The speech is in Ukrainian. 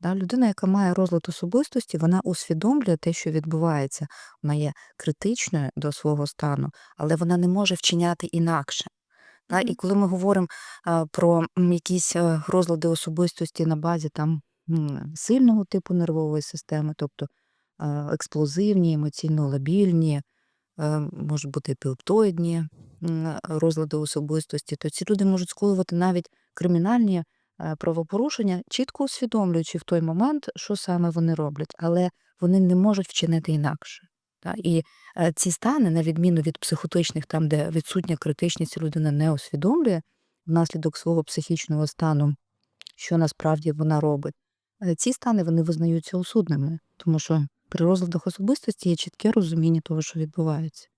Да? Людина, яка має розлад особистості, вона усвідомлює те, що відбувається. Вона є критичною до свого стану, але вона не може вчиняти інакше. Да? І коли ми говоримо про якісь е, розлади особистості на базі там, сильного типу нервової системи, тобто експлозивні, емоційно лабільні, е, можуть бути епілептоїдні розлади особистості, то ці люди можуть скоювати навіть кримінальні правопорушення, чітко усвідомлюючи в той момент, що саме вони роблять, але вони не можуть вчинити інакше. Та? І е, ці стани, на відміну від психотичних, там, де відсутня критичність, людина не усвідомлює внаслідок свого психічного стану, що насправді вона робить. Е, Ці стани вони визнаються усудними, тому що при розладах особистості є чітке розуміння того, що відбувається.